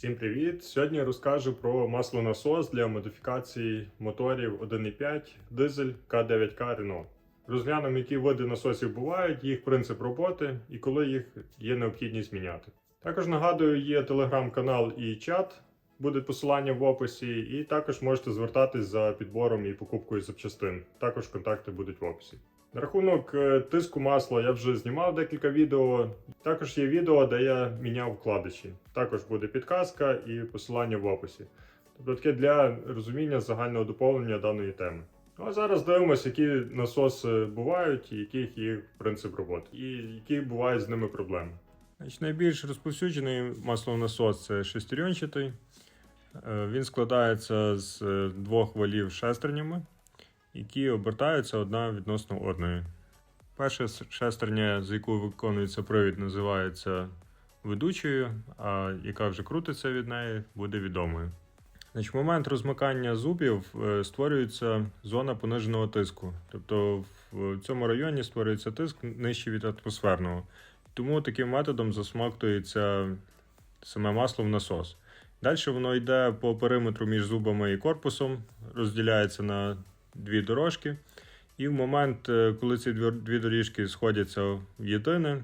Всім привіт! Сьогодні я розкажу про маслонасос для модифікації моторів 1.5 дизель К9К Renault. Розглянемо, які види насосів бувають, їх принцип роботи і коли їх є необхідність міняти. Також нагадую, є телеграм-канал і чат, буде посилання в описі, і також можете звертатись за підбором і покупкою запчастин. Також контакти будуть в описі. На рахунок е, тиску масла я вже знімав декілька відео. Також є відео, де я міняв вкладиші. Також буде підказка і посилання в описі. Тобто таке для розуміння загального доповнення даної теми. Ну а зараз дивимося, які насоси бувають, і яких їх принцип роботи, і які бувають з ними проблеми. Значить, найбільш розповсюджений маслонасос це шестеренчатий. Е, Він складається з е, двох валів шестернями які обертаються одна відносно одної. Перша шестерня, з якою виконується привід, називається ведучою, а яка вже крутиться від неї, буде відомою. В момент розмикання зубів е, створюється зона пониженого тиску. Тобто в цьому районі створюється тиск нижче від атмосферного. Тому таким методом засмоктується саме масло в насос. Далі воно йде по периметру між зубами і корпусом, розділяється на дві дорожки. І в момент, е, коли ці дві доріжки сходяться в єдине,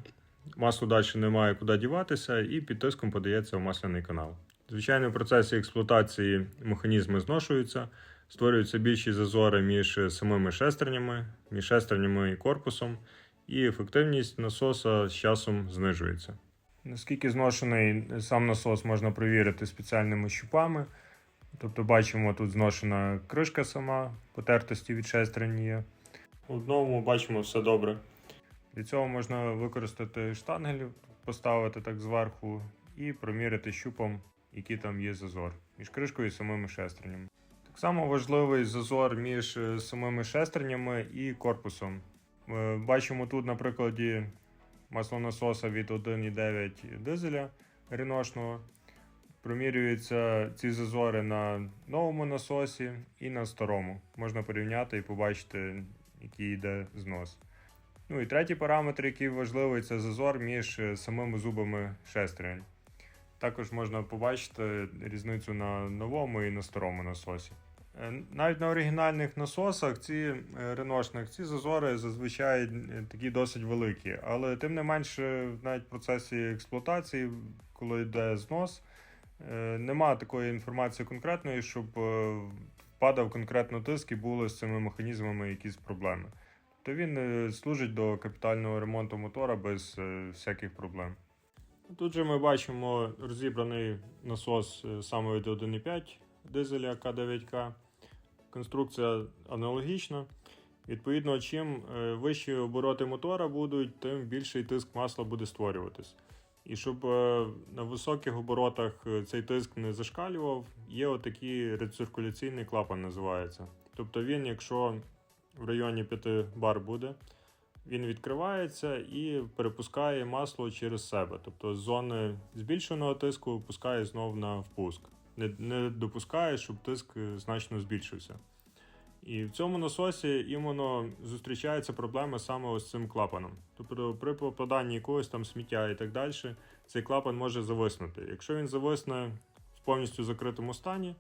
масло далі не має куди діватися, і під тиском подається в масляний канал. Звичайно, в процесі експлуатації механізми зношуються, створюються більші зазори між самими шестернями, між шестернями і корпусом, і ефективність насоса з часом знижується. Наскільки зношений сам насос можна перевірити спеціальними щупами. Тобто бачимо, тут зношена кришка сама, потертості від шестерень є. У одному бачимо все добре. Для цього можна використати штангель, поставити так зверху і проміряти щупом, який там є зазор між кришкою і самими шестернями. Так само важливий зазор між е, самими шестернями і корпусом. Е, Бачимо тут на прикладі маслонасоса від 1.9 дизеля ріношного. Промірюються ці зазори на новому насосі і на старому. Можна порівняти і побачити, який йде знос. Ну і третій параметр, який важливий, це зазор між е, самими зубами шестерень. Також можна побачити різницю на новому і на старому насосі. Е, Навіть на оригінальних насосах, ці е, реношних, ці зазори зазвичай такі досить великі. Але тим не менше, навіть в процесі експлуатації, коли йде знос, Нема такої інформації конкретної, щоб е, впадав конкретно тиск і були з цими механізмами якісь проблеми. То він е, служить до капітального ремонту мотора без е, всяких проблем. Тут же ми бачимо розібраний насос е, саме від 1.5 дизеля К9К. Конструкція аналогічна. Відповідно, чим е, вищі обороти мотора будуть, тим більший тиск масла буде створюватись. І щоб е, на високих оборотах е, цей тиск не зашкалював, є отакий рециркуляційний клапан називається. Тобто він, якщо в районі 5 бар буде, він відкривається і перепускає масло через себе. Тобто з зони збільшеного тиску пускає знов на впуск. Не, не допускає, щоб тиск е, значно збільшився. І в цьому насосі іменно зустрічаються проблеми саме ось цим клапаном. Тобто при попаданні якогось там сміття і так далі, цей клапан може зависнути. Якщо він зависне в повністю закритому стані,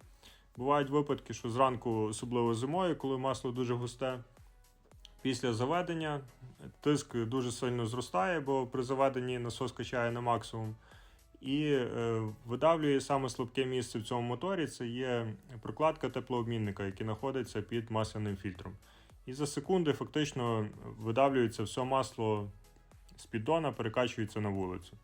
бувають випадки, що зранку, особливо зимою, коли масло дуже густе, після заведення тиск дуже сильно зростає, бо при заведенні насос качає на максимум. І е, видавлює саме слабке місце в цьому моторі. Це є прокладка теплообмінника, який знаходиться під масляним фільтром. І за секунди фактично видавлюється все масло з піддона, перекачується на вулицю.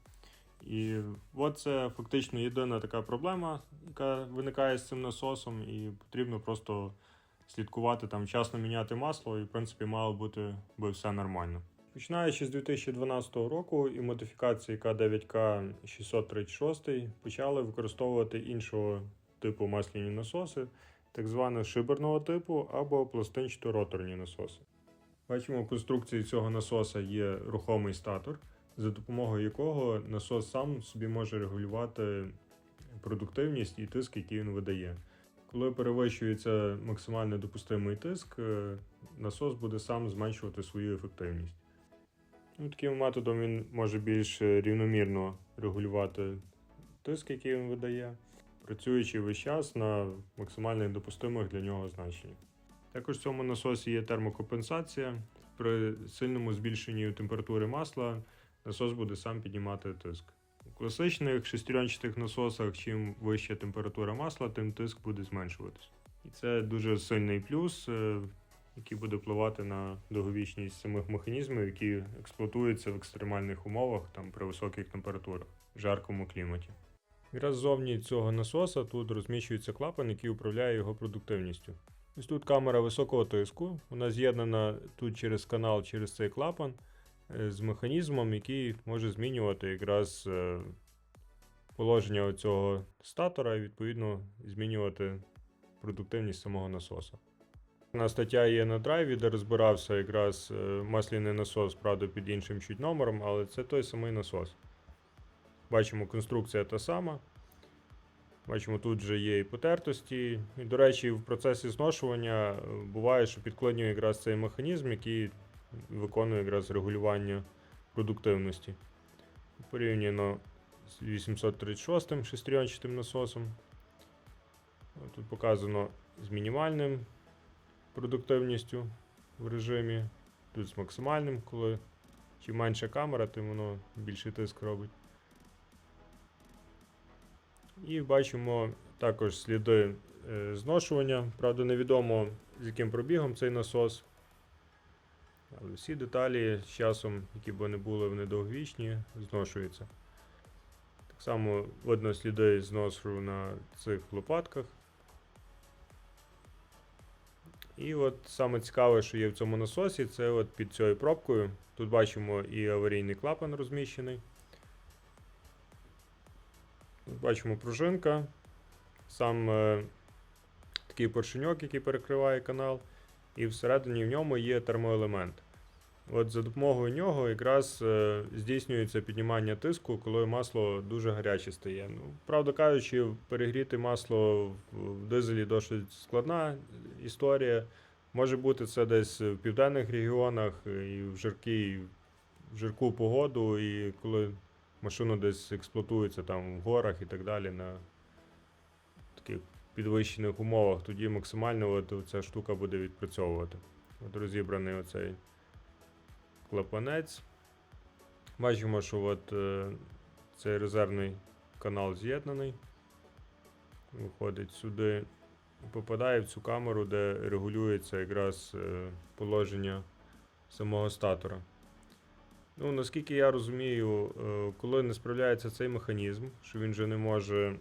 І от це фактично єдина така проблема, яка виникає з цим насосом, і потрібно просто слідкувати там, вчасно міняти масло, і в принципі мало бути би все нормально. Починаючи з 2012 року і модифікації К9К 636 почали використовувати іншого типу масляні насоси, так званого шиберного типу або пластинчато-роторні насоси. Бачимо, в конструкції цього насоса є рухомий статор, за допомогою якого насос сам собі може регулювати продуктивність і тиск, який він видає. Коли перевищується максимально допустимий тиск, е, насос буде сам зменшувати свою ефективність. Ну, таким методом він може більш рівномірно регулювати тиск, який він видає, працюючи весь час на максимальних допустимих для нього значеннях. Також в цьому насосі є термокомпенсація. При сильному збільшенні температури масла насос буде сам піднімати тиск. У класичних шестеренчатих насосах, чим вища температура масла, тим тиск буде зменшуватись. І це дуже сильний плюс, е, який буде впливати на довговічність самих механізмів, які експлуатуються в екстремальних умовах там, при високих температурах жаркому кліматі. Якраз ззовні цього насоса тут розміщується клапан, який управляє його продуктивністю. Ось тут камера високого тиску, вона з'єднана тут через канал, через цей клапан е, з механізмом, який може змінювати якраз е, положення цього статора і відповідно змінювати продуктивність самого насоса. На стаття є на драйві, де розбирався якраз е, масляний насос, правда, під іншим чуть номером, але це той самий насос. Бачимо, конструкція та сама. Бачимо, тут вже є і потертості. І, до речі, в процесі зношування е, буває, що підклинює якраз цей механізм, який виконує якраз регулювання продуктивності. Порівняно з 836 шестеренчатим насосом. Тут показано з мінімальним продуктивністю в режимі, тут з максимальним, коли чим менша камера, тим воно більший тиск робить. І бачимо також сліди е, зношування. Правда, невідомо з яким пробігом цей насос. Але всі деталі з часом, які б не були вони довговічні, зношуються. Так само видно сліди зносу на цих лопатках. І от саме цікаве, що є в цьому насосі, це от під цією пробкою. Тут бачимо і аварійний клапан розміщений. Тут бачимо пружинка, сам е, такий поршеньок, який перекриває канал, і всередині в ньому є термоелемент. От За допомогою нього якраз е, здійснюється піднімання тиску, коли масло дуже гаряче стає. Ну, Правда кажучи, перегріти масло в, дизелі досить складна історія. Може бути це десь в південних регіонах і в жаркі, в жарку погоду, і коли машина десь експлуатується там в горах і так далі на таких підвищених умовах, тоді максимально от ця штука буде відпрацьовувати. От розібраний оцей клапанець. Бачимо, що от, е, цей резервний канал з'єднаний. Виходить сюди, попадає в цю камеру, де регулюється якраз е, положення самого статора. Ну, наскільки я розумію, е, коли не справляється цей механізм, що він вже не може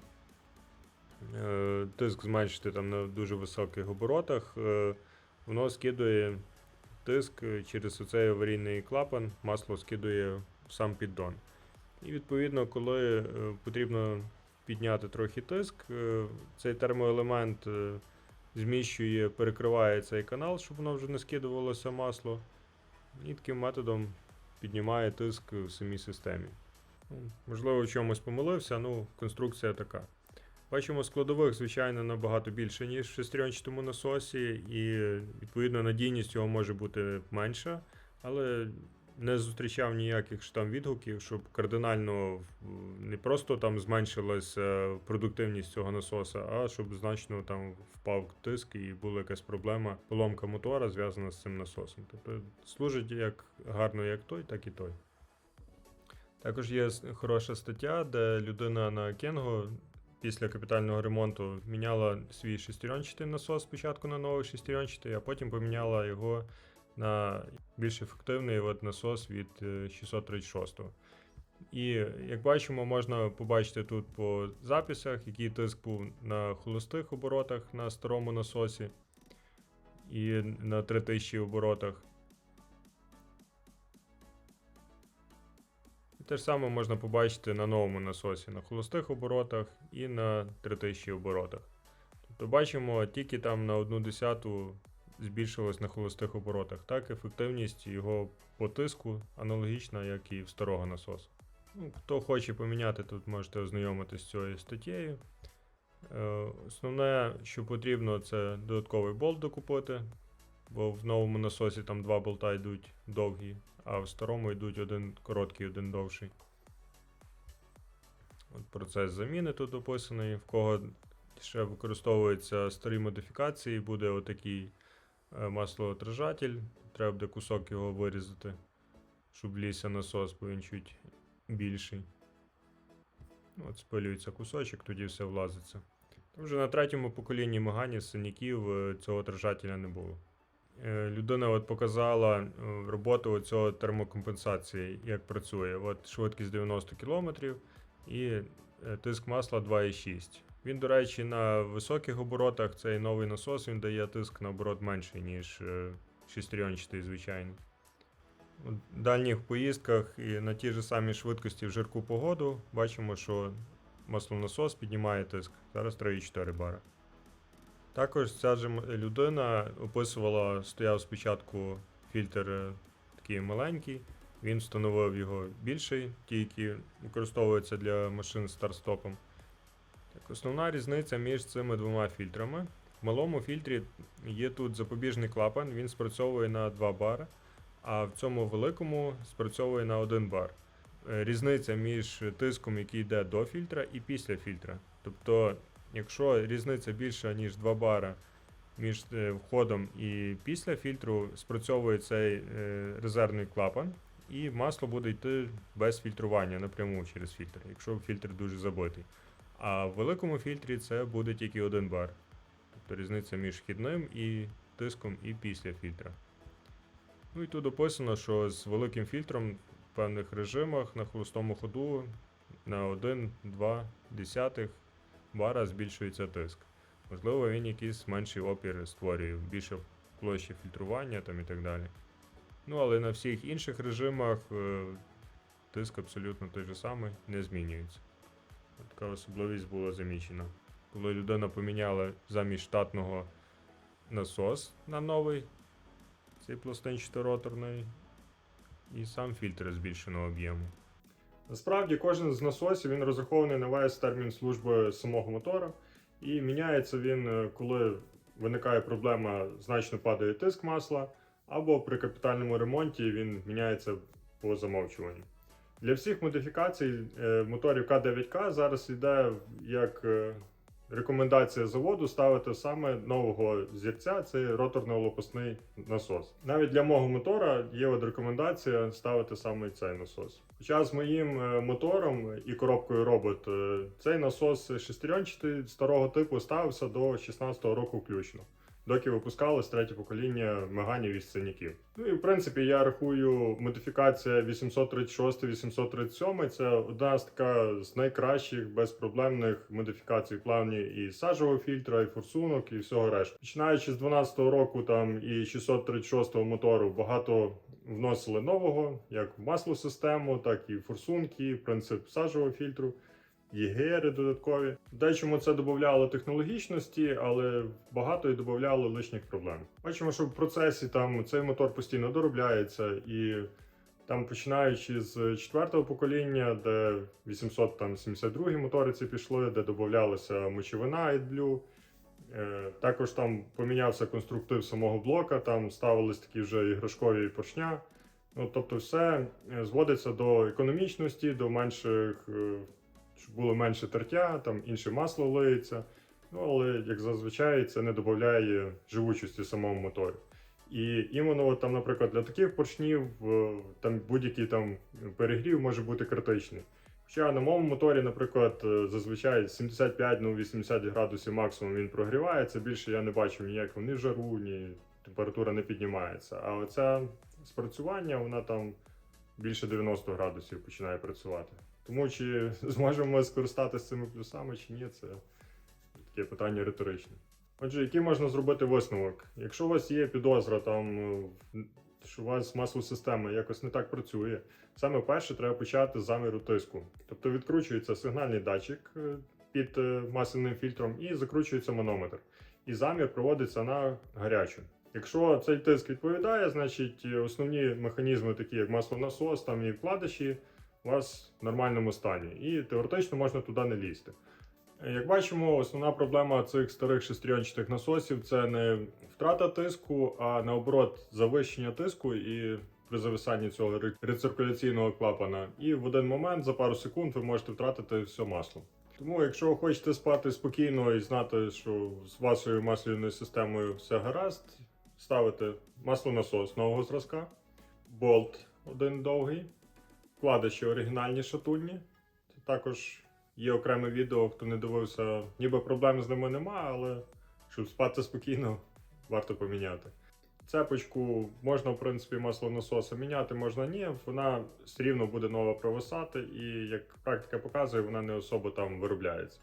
тиск зменшити там на дуже високих оборотах, воно скидує тиск е, через оцей аварійний клапан, масло скидує в сам піддон. І відповідно, коли е, потрібно підняти трохи тиск, е, цей термоелемент зміщує, перекриває цей канал, щоб воно вже не скидувалося масло. І таким методом піднімає тиск в самій системі. Ну, Можливо, в чомусь помилився, ну, конструкція така. Бачимо, складових, звичайно, набагато більше, ніж в шестеренчатому насосі, і відповідно надійність його може бути менша, але не зустрічав ніяких там відгуків, щоб кардинально не просто там зменшилася продуктивність цього насоса, а щоб значно там впав тиск і була якась проблема, поломка мотора зв'язана з цим насосом. Тобто служить як гарно як той, так і той. Також є хороша стаття, де людина на Кенго після капітального ремонту міняла свій шестеренчатий насос спочатку на новий шестеренчатий, а потім поміняла його на більш ефективний от насос від е, 636. І як бачимо, можна побачити тут по записах, який тиск був на холостих оборотах на старому насосі і на 3000 оборотах. Те ж саме можна побачити на новому насосі на холостих оборотах і на 3000 оборотах. Тобто бачимо, тільки там на 1 десяту збільшилось на холостих оборотах. Так, ефективність його по тиску аналогічна, як і в старого насосу. Ну, хто хоче поміняти, тут можете ознайомитися з цією статтєю. Е, Основне, що потрібно, це додатковий болт докупити, бо в новому насосі там два болта йдуть довгі, а в старому йдуть один короткий, один довший. От процес заміни тут описаний. В кого ще використовуються старі модифікації, буде отакий е, маслоотражатель. Треба буде кусок його вирізати, щоб влізся насос, бо він чуть більший. От спилюється кусочок, тоді все влазиться. Вже на третьому поколінні Мегані синяків е, цього отражателя не було. Е, Людина от показала е, роботу цього термокомпенсації, як працює. От швидкість 90 км і е, тиск масла 2,6. Він, до речі, на високих оборотах цей новий насос він дає тиск наоборот менший, ніж шестеренчатий звичайний. У дальніх поїздках і на тій ж самій швидкості в жарку погоду бачимо, що маслонасос піднімає тиск. Зараз 3,4 бара. Також ця ж людина описувала, стояв спочатку фільтр е, такий маленький, він встановив його більший, ті, які використовуються для машин з старт-стопом. Основна різниця між цими двома фільтрами. В малому фільтрі є тут запобіжний клапан, він спрацьовує на 2 бари, а в цьому великому спрацьовує на 1 бар. Е, Різниця між тиском, який йде до фільтра, і після фільтра. Тобто, якщо різниця більша, ніж 2 бара між е, входом і після фільтру, спрацьовує цей е, резервний клапан, і масло буде йти без фільтрування напряму через фільтр, якщо фільтр дуже забитий. А в великому фільтрі це буде тільки один бар. Тобто різниця між вхідним і тиском і після фільтра. Ну і тут описано, що з великим фільтром в певних режимах на холостому ходу на 1-2 десятих бара збільшується тиск. Можливо, він якийсь менший опір створює, більше площі фільтрування там і так далі. Ну, але на всіх інших режимах е, тиск абсолютно той же самий, не змінюється. Така особливість була замічена. Коли людина поміняла замість штатного насос на новий, цей пластинчато-роторний, і сам фільтр збільшеного об'єму. Насправді кожен з насосів він розрахований на весь термін служби самого мотора, і міняється він, е, коли виникає проблема, значно падає тиск масла, або при капітальному ремонті він міняється по замовчуванню. Для всіх модифікацій е, моторів К9К зараз йде як е, рекомендація заводу ставити саме нового зірця, це роторно-лопасний насос. Навіть для мого мотора є от рекомендація ставити саме цей насос. Хоча з моїм е, мотором і коробкою робот е, цей насос шестеренчатий старого типу ставився до 16-го року включно. Доки випускалось третє покоління меганів і сценіків. Ну і в принципі я рахую модифікація 836-837 це одна з така з найкращих безпроблемних модифікацій в плані і сажового фільтра, і форсунок, і всього решта. Починаючи з 12-го року там і 636-го мотору багато вносили нового, як в маслосистему, так і в форсунки, принцип сажового фільтру. ЄГРи додаткові. Дечому це додавало технологічності, але багато і додавало лишніх проблем. Бачимо, що в процесі там цей мотор постійно доробляється, і там, починаючи з четвертого покоління, де 872 мотори ці пішли, де додавалася мочовина AdBlue, Е, Також там помінявся конструктив самого блока, там ставились такі вже іграшкові поршня. Ну, тобто, все е, зводиться до економічності, до менших, е, щоб було менше тертя, там інше масло лиється. Ну, але як зазвичай це не додає живучості самому мотору. І іменно, там, наприклад, для таких поршнів е, там будь-який там перегрів може бути критичний. Хоча на моєму моторі, наприклад, е, зазвичай 75 ну 80 градусів максимум він прогрівається. Більше я не бачив ніякого ні жару, ні температура не піднімається. А оця спрацювання, вона там більше 90 градусів починає працювати. Тому чи зможемо ми скористатися цими плюсами чи ні, це таке питання риторичне. Отже, який можна зробити висновок? Якщо у вас є підозра, там, е, що у вас маслосистема якось не так працює, саме перше треба почати з заміру тиску. Тобто відкручується сигнальний датчик е, під е, масляним фільтром і закручується манометр. І замір проводиться на гарячу. Якщо цей тиск відповідає, значить основні механізми, такі як маслонасос там і вкладиші, у вас в нормальному стані. І теоретично можна туди не лізти. Як бачимо, основна проблема цих старих шестеренчатих насосів це не втрата тиску, а наоборот завищення тиску і при зависанні цього рециркуляційного клапана. І в один момент за пару секунд ви можете втратити все масло. Тому, якщо ви хочете спати спокійно і знати, що з вашою масляною системою все гаразд, ставите маслонасос нового зразка, болт один довгий, вкладиші оригінальні шатунні. Це також є окреме відео, хто не дивився, ніби проблем з ними нема, але щоб спати спокійно, варто поміняти. Цепочку можна, в принципі, маслонасоса міняти, можна ні. Вона все рівно буде нова провисати, і як практика показує, вона не особо там виробляється.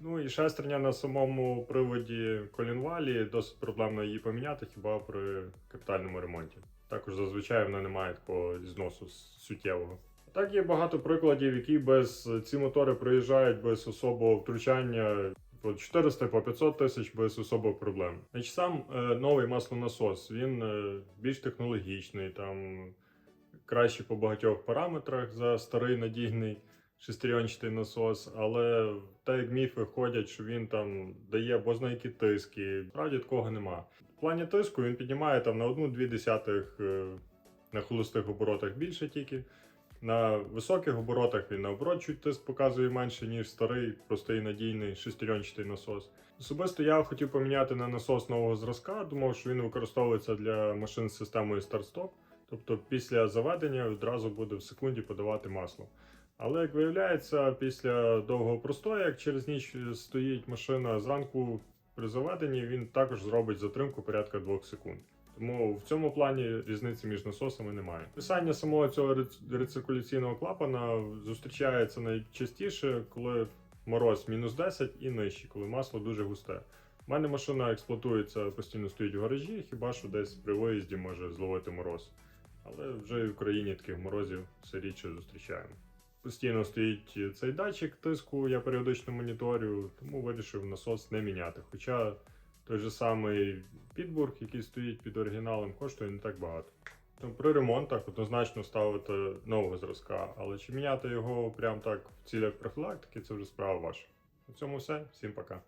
Ну і шестерня на самому приводі колінвалі досить проблемно її поміняти хіба при капітальному ремонті. Також зазвичай вона не має такого зносу суттєвого. Так є багато прикладів, які без ці мотори приїжджають без особого втручання по 400 по 500 тисяч без особих проблем. Значить, сам е, новий маслонасос він е, більш технологічний, там кращий по багатьох параметрах за старий надійний шестеренчатий насос, але так як міфи ходять, що він там дає бозна які тиски. Справді такого нема. Плані тиску він піднімає там на одну-дві десятих е, на холостих оборотах більше тільки. На високих оборотах він наоборот чуть тиск показує менше, ніж старий, простий надійний шестеренчатий насос. Особисто я хотів поміняти на насос нового зразка, думав, що він використовується для машин з системою старт-стоп. Тобто після заведення відразу буде в секунді подавати масло. Але як виявляється, після довгого простою, як через ніч стоїть машина зранку при заведенні, він також зробить затримку порядка 2 секунд. Тому в цьому плані різниці між насосами немає. Писання самого цього рециркуляційного клапана зустрічається найчастіше, коли мороз мінус 10 і нижче, коли масло дуже густе. У мене машина експлуатується, постійно стоїть в гаражі, хіба що десь при виїзді може зловити мороз. Але вже і в Україні таких морозів все рідше зустрічаємо. Постійно стоїть цей датчик тиску, я періодично моніторю, тому вирішив насос не міняти. Хоча той же самий підбург, який стоїть під оригіналом, коштує не так багато. Тому при ремонтах однозначно ставити нового зразка, але чи міняти його прямо так в цілях профілактики, це вже справа ваша. На цьому все. Всім пока.